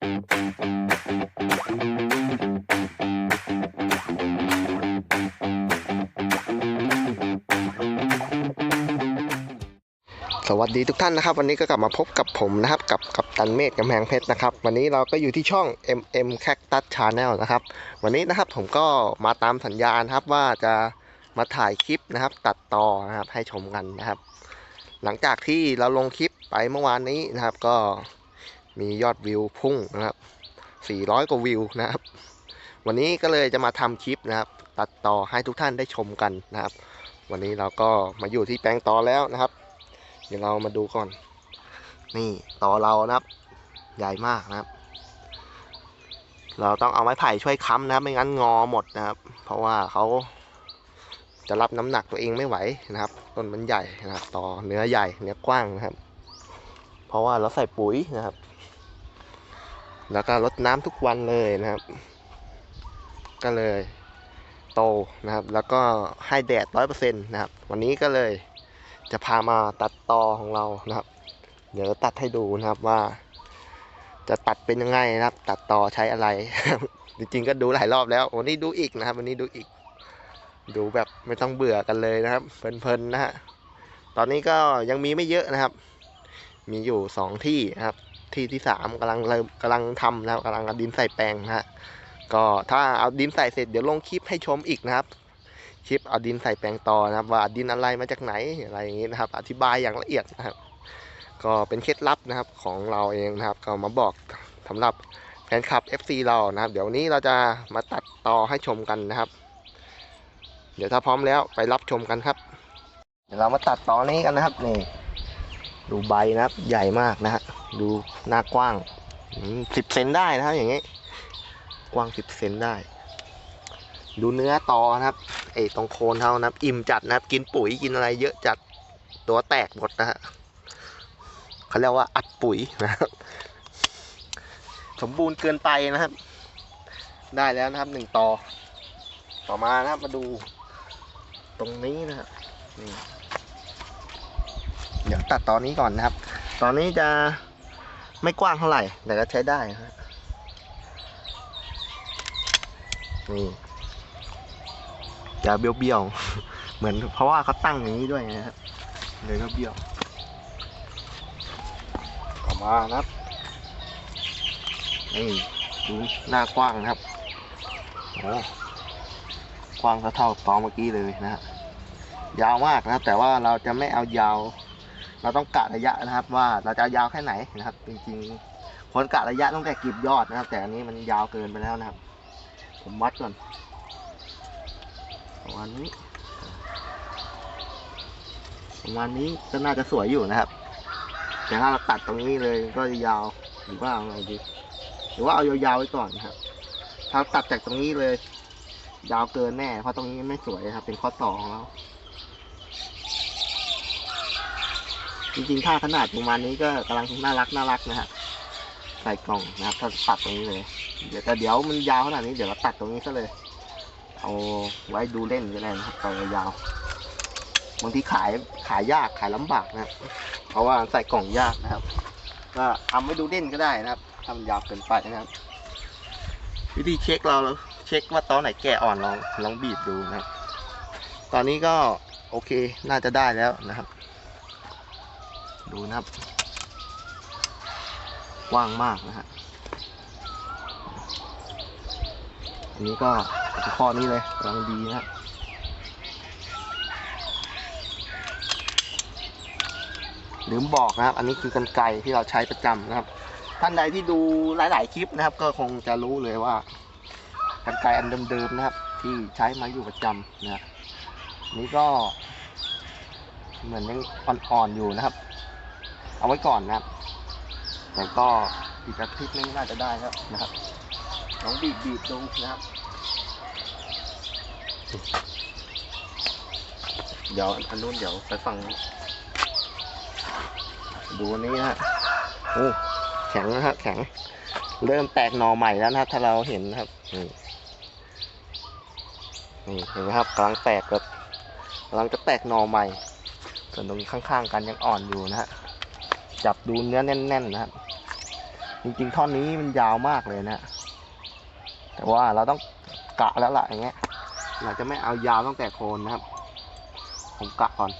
สวัสดีทุกท่านนะครับ วันนี้ก็กลับมาพบกับผมนะครับ กับกับตันเมฆกำแพงเพชรนะครับ วันนี้เราก็อยู่ที่ช่อง MM Cactus Channel นะครับ วันนี้นะครับผมก็มาตามสัญญาณครับว่าจะมาถ่ายคลิปนะครับ ตัดต่อนะครับให้ชมกันนะครับ หลังจากที่เราลงคลิปไปเมื่อวานนี้นะครับ ก็ มียอดวิวพุ่งนะครับ 400 กว่าวิวนะครับ วันนี้ก็เลยจะมาทำคลิปนะครับ ตัดต่อให้ทุกท่านได้ชมกันนะครับ วันนี้เราก็มาอยู่ที่แปลงตอแล้วนะครับ เดี๋ยวเรามาดูก่อน นี่ต่อเรานะครับ ใหญ่มากนะครับ เราต้องเอาไม้ไผ่ช่วยค้ำนะครับ ไม่งั้นงอหมดนะครับ เพราะว่าเขาจะรับน้ำหนักตัวเองไม่ไหวนะครับต้นมันใหญ่นะครับต่อเนื้อใหญ่เนื้อกว้างนะครับ เพราะว่าเราใส่ปุ๋ยนะครับ แล้วก็รดน้ำทุกวันเลยนะครับ ก็เลยโตนะครับ แล้วก็ให้แดดร้อยเปอร์เซ็นต์นะครับ วันนี้ก็เลยจะพามาตัดตอของเรานะครับ เดี๋ยวตัดให้ดูนะครับว่า จะตัดเป็นยังไงนะครับ ตัดตอใช้อะไร จริงๆก็ดูหลายรอบแล้ว วันนี้ดูอีกนะครับ วันนี้ดูอีก ดูแบบไม่ต้องเบื่อกันเลยนะครับ เพลินๆนะฮะ ตอนนี้ก็ยังมีไม่เยอะนะครับ มีอยู่สองที่นะครับ ที่ที่สามกำลังเริ่มกำลังทำนะครับกำลังเอาดินใส่แปลงนะฮะก็ถ้าเอาดินใส่เสร็จเดี๋ยวลงคลิปให้ชมอีกนะครับคลิปเอาดินใส่แปลงต่อนะครับ ว่าดินอะไรมาจากไหนอะไรอย่างนี้นะครับ อธิบายอย่างละเอียดนะครับ ก็เป็นเคล็ดลับนะครับของเราเองนะครับ ก็มาบอกสำหรับแฟนคลับ FC เรานะครับ เดี๋ยวนนี้เราจะมาตัดต่อให้ชมกันนะครับ เดี๋ยวถ้าพร้อมแล้วไปรับชมกันครับ เดี๋ยวเรามาตัดต่อนี้กันนะครับนี่ดูใบนะครับ ใหญ่มากนะฮะ ดูหน้ากว้างสิบเซนได้นะครับอย่างนี้กว้างสิบเซนได้ ดูเนื้อตอนะครับไอ้ตรงโคนเท่านะครับ อิ่มจัดนะครับ กินปุ๋ยกินอะไรเยอะจัดตัวแตกหมดนะฮะเขาเรียกว่าอัดปุ๋ยนะครับสมบูรณ์เกินไปนะครับ ได้แล้วนะครับหนึ่งตอ ต่อมานะครับมาดูตรงนี้นะครับนี่เดี๋ยวตัดตอนนี้ก่อนนะครับ ตอนนี้จะ ไม่กว้างเท่าไหร่ แต่ก็ใช้ได้นะฮะนี่จะเบี้ยวๆ เหมือนเพราะว่าเขาตั้งอย่างนี้ด้วยนะครับเลยก็เบี้ยวต่อมานะครับนี่ดูหน้ากว้างนะครับโอ้กว้างเท่าๆตอเมื่อกี้เลยนะฮะยาวมากนะครับแต่ว่าเราจะไม่เอายาว เราต้องกะระยะนะครับ ว่าเราจะยาวแค่ไหนนะครับ จริงๆคนกะระยะตั้งแต่กรีบยอดนะครับ แต่อันนี้มันยาวเกินไปแล้วนะครับ ผมวัดก่อนประมาณนี้ประมาณนี้ก็น่าจะสวยอยู่นะครับ แต่ถ้าเราตัดตรงนี้เลยก็จะยาวหรือว่าเอาไงดีหรือว่าเอายาวๆไว้ก่อนนะครับ ถ้าตัดจากตรงนี้เลย ยาวเกินแน่เพราะตรงนี้ไม่สวยครับ เป็นข้อต่อของเรา จริงๆ ถ้าขนาดประมาณนี้ก็กำลังน่ารักน่ารักนะฮะใส่กล่องนะครับถ้าตัดตรงนี้เลย เดี๋ยวแต่เดี๋ยวมันยาวขนาดนี้เดี๋ยวเราตัดตรงนี้ซะเลย เอาไว้ดูเล่นก็ได้นะครับต่อยาวบางทีขายขายยากขายลำบากนะครับเพราะว่าใส่กล่องยากนะครับ ก็ทำไว้ดูเล่นก็ได้นะครับทำยาวเกินไปนะครับ วิธีเช็คเราเช็คว่าตอนไหนแก่อ่อนลองลองบีบดูนะครับ ตอนนี้ก็โอเคน่าจะได้แล้วนะครับ ดูนะครับกว้างมากนะฮะอันนี้ก็ข้อนี้เลยกำลังดีนะครับลืมบอกนะครับ อันนี้คือกันไกที่เราใช้ประจำนะครับ ท่านใดที่ดูหลาย ๆ คลิปนะครับ ก็คงจะรู้เลยว่ากันไกอันเดิม ๆ นะครับ ที่ใช้มาอยู่ประจำนะฮะนี่ก็เหมือนยังอ่อน ๆ อยู่นะครับ เอาไว้ก่อนนะครับ แต่ก็อีกอาทิตย์นึงน่าจะได้แล้วนะครับลองบีบบีบดูนะครับ เดี๋ยวอันนู้นเดี๋ยวไปฟัง ดูอันนี้นะฮะโอ้แข็งนะฮะแข็ง เริ่มแตกหน่อใหม่แล้วนะครับ ถ้าเราเห็นนะครับนี่นี่เห็นไหมครับกำลังแตกแบบกำลังจะแตกหน่อใหม่ส่วนตรงข้างๆกันยังอ่อนอยู่นะฮะ จับดูเนื้อแน่นๆนะครับจริงๆท่อนนี้มันยาวมากเลยนะ แต่ว่าเราต้องกะแล้วล่ะอย่างเงี้ย เราจะไม่เอายาวตั้งแต่โคนนะครับ ผมกะก่อน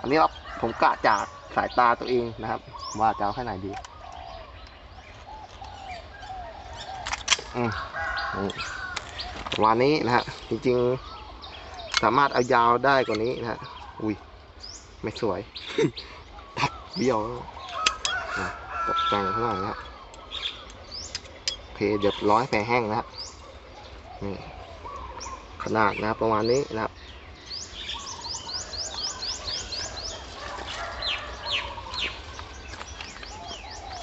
อันนี้เราผมกะจากสายตาตัวเองนะครับ ว่าจะเอาแค่ไหนดีอืมนี่ประมาณนี้นะฮะจริงๆ สามารถเอายาวได้กว่านี้นะฮะอุ้ย ไม่สวย เบี้ยวตกแต่งข้างหลังนะฮะโอเคเดี๋ยวร้อยแผ่แห้งนะครับนี่ขนาดนะครับประมาณนี้นะครับ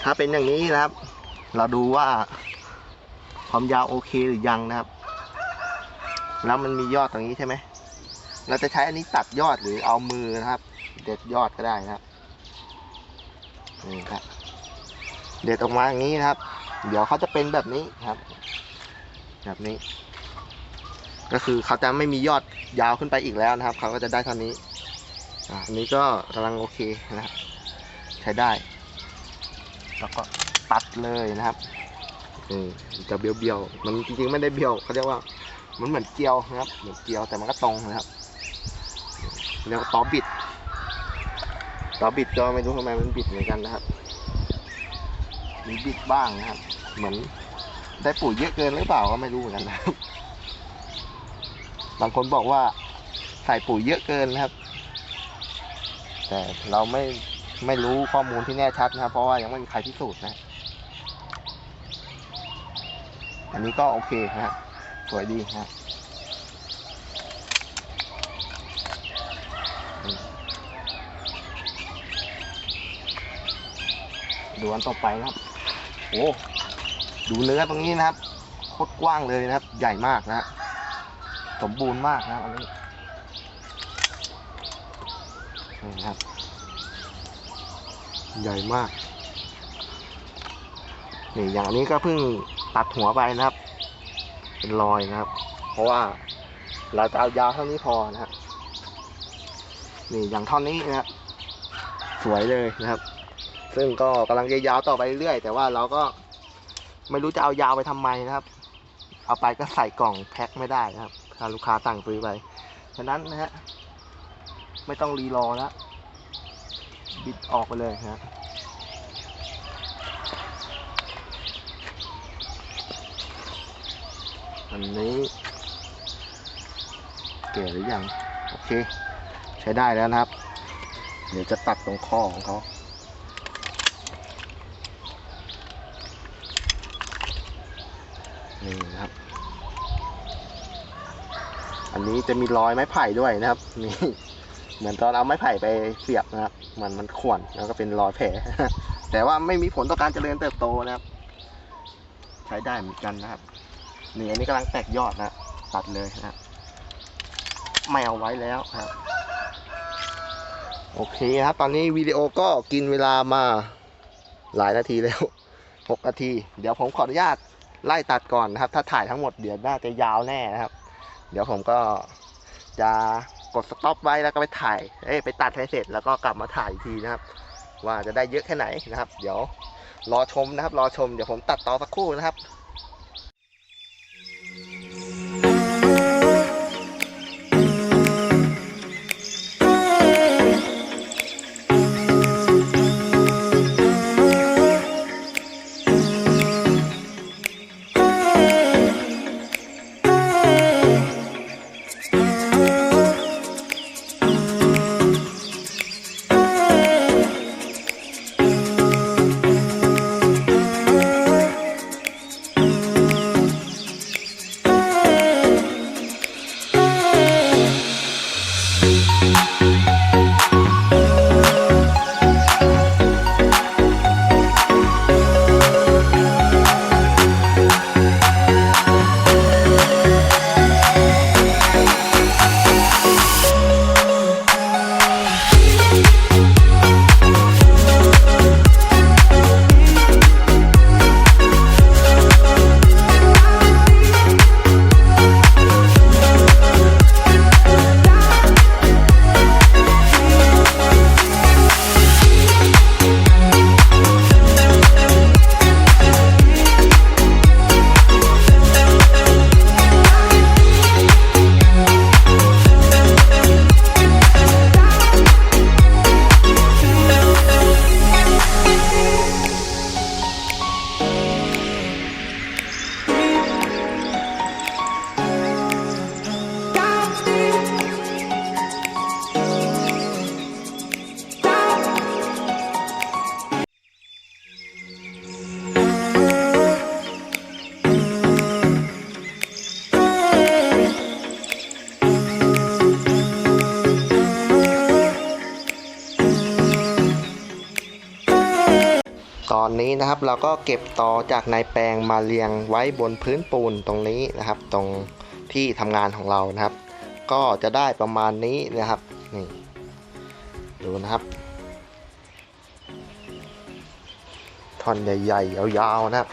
ถ้าเป็นอย่างนี้นะครับ เราดูว่าความยาวโอเคหรือยังนะครับ แล้วมันมียอดตรงนี้ใช่ไหมเราจะใช้อันนี้ตัดยอดหรือเอามือนะครับ เด็ดยอดก็ได้นะครับ นี่ครับเด็ดออกมาอย่างนี้นะครับ เดี๋ยวเขาจะเป็นแบบนี้ครับ แบบนี้ ก็คือเขาจะไม่มียอดยาวขึ้นไปอีกแล้วนะครับ เขาก็จะได้เท่านี้อันนี้ก็กำลังโอเคนะครับใช้ได้ แล้วก็ตัดเลยนะครับนี่จะเบี้ยวๆมันจริงๆไม่ได้เบี้ยวเขาเรียกว่ามันเหมือนเกลียวนะครับ เหมือนเกลียวแต่มันก็ตรงนะครับเรียกว่าตอบิด ตอบิดก็ไม่รู้ทำไมมันบิดเหมือนกันนะครับ มีบิดบ้างนะครับ เหมือนได้ปุ๋ยเยอะเกินหรือเปล่าก็ไม่รู้เหมือนกันนะครับ บางคนบอกว่าใส่ปุ๋ยเยอะเกินนะครับ แต่เราไม่ไม่รู้ข้อมูลที่แน่ชัดนะครับ เพราะว่ายังไม่มีใครพิสูจน์นะ อันนี้ก็โอเคนะครับสวยดีนะครับอืม ดูอันต่อไปนะครับโอ้ดูเนื้อตรงนี้นะครับโคตรกว้างเลยนะครับ ใหญ่มากนะสมบูรณ์มากนะครับอันนี้นี่นะครับ ใหญ่มากนี่อย่างอันนี้ก็เพิ่งตัดหัวไปนะครับ เป็นรอยนะครับ เพราะว่าเราจะเอายาวเท่านี้พอนะครับนี่อย่างท่อนนี้นะครับสวยเลยนะครับ ซึ่งก็กำลังจะยาวต่อไปเรื่อยแต่ว่าเราก็ไม่รู้จะเอายาวไปทำไมนะครับ เอาไปก็ใส่กล่องแพ็คไม่ได้นะครับถ้าลูกค้าสั่งซื้อไปฉะนั้นนะฮะไม่ต้องรีรอแล้วบิดออกไปเลยนะฮะอันนี้เก๋หรือยัง โอเค ใช้ได้แล้วนะครับ เดี๋ยวจะตัดตรงข้อของเขา นี่นะครับ อันนี้จะมีรอยไม้ไผ่ด้วยนะครับนี่เหมือนตอนเอาไม้ไผ่ไปเสียบนะครับ มันมันข่วนแล้วก็เป็นรอยแผลแต่ว่าไม่มีผลต่อการเจริญเติบโตนะครับ ใช้ได้เหมือนกันนะครับ นี่อันนี้กำลังแตกยอดนะตัดเลยนะไม่เอาไว้แล้วครับ โอเคครับ ตอนนี้วิดีโอก็กินเวลามาหลายนาทีแล้วหกนาที เดี๋ยวผมขออนุญาต ไล่ตัดก่อนนะครับ ถ้าถ่ายทั้งหมดเดี๋ยวน่าจะยาวแน่นะครับ เดี๋ยวผมก็จะกดสต็อปไว้แล้วก็ไปถ่าย เอ้ยไปตัดให้เสร็จแล้วก็กลับมาถ่ายอีกทีนะครับ ว่าจะได้เยอะแค่ไหนนะครับ เดี๋ยวรอชมนะครับ รอชมเดี๋ยวผมตัดต่อสักครู่นะครับ อนนี้นะครับ เราก็เก็บตอจากในแปลงมาเรียงไว้บนพื้นปูนตรงนี้นะครับ ตรงที่ทำงานของเรานะครับ ก็จะได้ประมาณนี้นะครับนี่ดูนะครับท่อนใหญ่ๆยาวๆนะครับ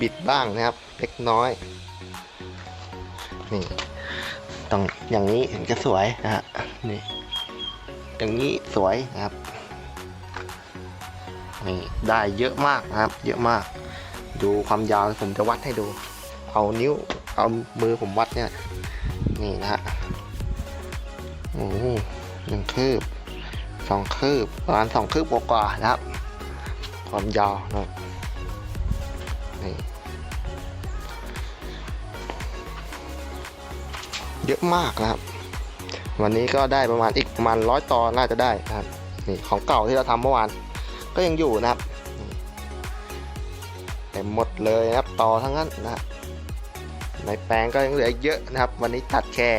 บิดๆบ้างนะครับ เล็กน้อยนี่ต้องอย่างนี้ถึงจะสวยนะฮะนี่อย่างนี้สวยนะครับ นี่ได้เยอะมากนะครับ เยอะมาก ดูความยาวผมจะวัดให้ดู เอานิ้วเอามือผมวัดเนี่ย นี่นะฮะโอ้หนึ่งคืบสองคืบประมาณสองคืบกว่าๆนะครับ ความยาวนะนี่เยอะมากนะครับ วันนี้ก็ได้ประมาณอีกประมาณร้อยตอนน่าจะได้นะครับนี่ของเก่าที่เราทำเมื่อวาน ก็ยังอยู่นะครับเต็มหมดเลยนะครับต่อทั้งนั้นนะในแปลงก็ยังเหลือเยอะนะครับ วันนี้ตัดแค่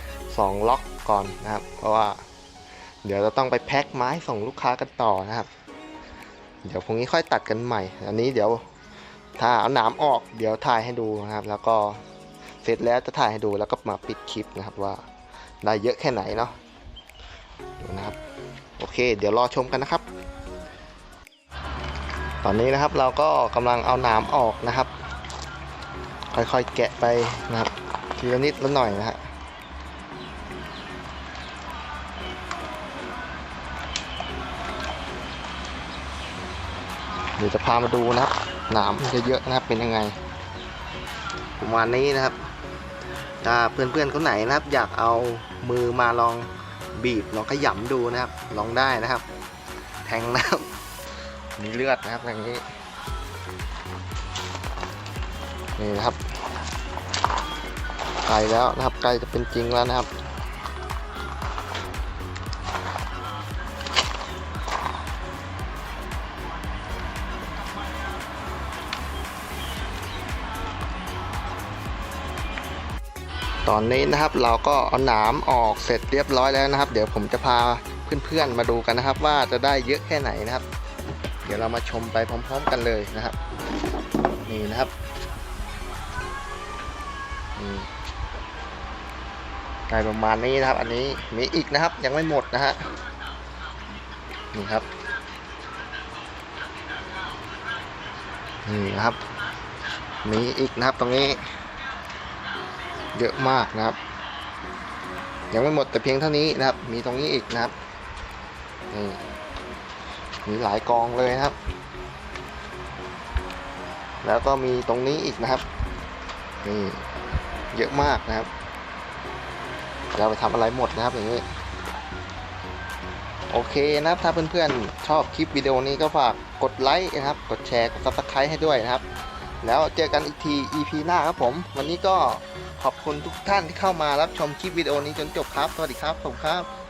2ล็อกก่อนนะครับ เพราะว่าเดี๋ยวเราต้องไปแพ็คไม้ส่งลูกค้ากันต่อนะครับ เดี๋ยวพรุ่งนี้ค่อยตัดกันใหม่ อันนี้เดี๋ยวถ้าเอาหนามออกเดี๋ยวถ่ายให้ดูนะครับ แล้วก็เสร็จแล้วจะถ่ายให้ดูแล้วก็มาปิดคลิปนะครับว่าได้เยอะแค่ไหนเนาะนะครับ โอเค เดี๋ยวรอชมกันนะครับ ตอนนี้นะครับเราก็กำลังเอาหนามออกนะครับ ค่อยๆแกะไปนะครับ ทีละนิดละหน่อยนะฮะเดี๋ยวจะพามาดูนะครับหนามจะเยอะนะครับเป็นยังไงประมาณนี้นะครับถ้าเพื่อนๆคนไหนนะครับ อยากเอามือมาลองบีบลองขยำดูนะครับ ลองได้นะครับ แทงนะครับ มีเลือดนะครับอย่างนี้ นี่นะครับใกล้แล้วนะครับใกล้จะเป็นจริงแล้วนะครับตอนนี้นะครับเราก็เอาหนามออกเสร็จเรียบร้อยแล้วนะครับ เดี๋ยวผมจะพาเพื่อนๆมาดูกันนะครับ ว่าจะได้เยอะแค่ไหนนะครับ เดี๋ยวเรามาชมไปพร้อม ๆ กันเลยนะครับ นี่นะครับนี่ประมาณนี้นะครับ อันนี้มีอีกนะครับ ยังไม่หมดนะฮะนี่ครับนี่นะครับมีอีกนะครับตรงนี้ เยอะมากนะครับ ยังไม่หมดแต่เพียงเท่านี้นะครับ มีตรงนี้อีกนะครับนี่ มีหลายกองเลยนะครับ แล้วก็มีตรงนี้อีกนะครับ นี่เยอะมากนะครับเราไปทำอะไรหมดนะครับอย่างนี้ โอเคนะครับ ถ้าเพื่อนๆชอบคลิปวิดีโอนี้ก็ฝากกดไลค์นะครับ กดแชร์ กด subscribe ให้ด้วยนะครับ แล้วเจอกันอีกที EP หน้าครับผม วันนี้ก็ขอบคุณทุกท่านที่เข้ามารับชมคลิปวิดีโอนี้จนจบครับ สวัสดีครับผมครับ